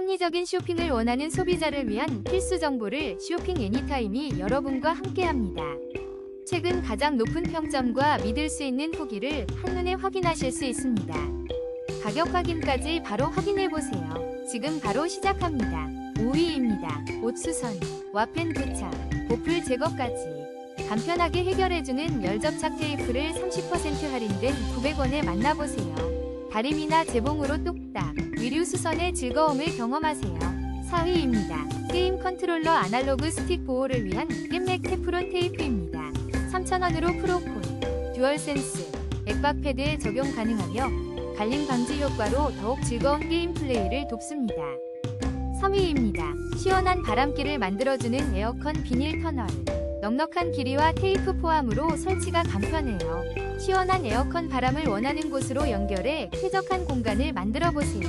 합리적인 쇼핑을 원하는 소비자를 위한 필수 정보를 쇼핑 애니타임이 여러분과 함께합니다. 최근 가장 높은 평점과 믿을 수 있는 후기를 한눈에 확인하실 수 있습니다. 가격 확인까지 바로 확인해 보세요. 지금 바로 시작합니다. 5위입니다. 옷수선, 와펜 부착, 보풀 제거까지 간편하게 해결해주는 열접착 테이프를 30% 할인된 900원에 만나보세요. 다림이나 재봉으로 뚝딱, 위류 수선의 즐거움을 경험하세요. 4위입니다. 게임 컨트롤러 아날로그 스틱 보호를 위한 겜맥 테프론 테이프입니다. 3,000원으로 프로콘, 듀얼센스, 액박 패드에 적용 가능하며 갈림 방지 효과로 더욱 즐거운 게임 플레이를 돕습니다. 3위입니다. 시원한 바람길을 만들어주는 에어컨 비닐 터널. 넉넉한 길이와 테이프 포함으로 설치가 간편해요. 시원한 에어컨 바람을 원하는 곳으로 연결해 쾌적한 공간을 만들어 보세요.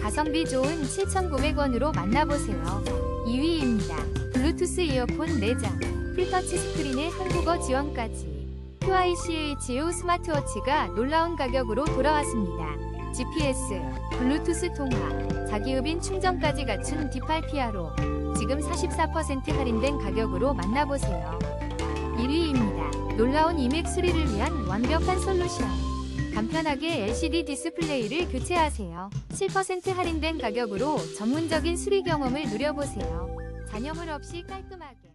가성비 좋은 7,900원으로 만나보세요. 2위입니다. 블루투스 이어폰 4장, 풀터치 스크린의 한국어 지원까지. QICHU 스마트워치가 놀라운 가격으로 돌아왔습니다. GPS, 블루투스 통화, 자기흡인 충전까지 갖춘 D8PR로 지금 44% 할인된 가격으로 만나보세요. 1위입니다. 놀라운 이맥 수리를 위한 완벽한 솔루션. 간편하게 LCD 디스플레이를 교체하세요. 7% 할인된 가격으로 전문적인 수리 경험을 누려보세요. 잔여물 없이 깔끔하게.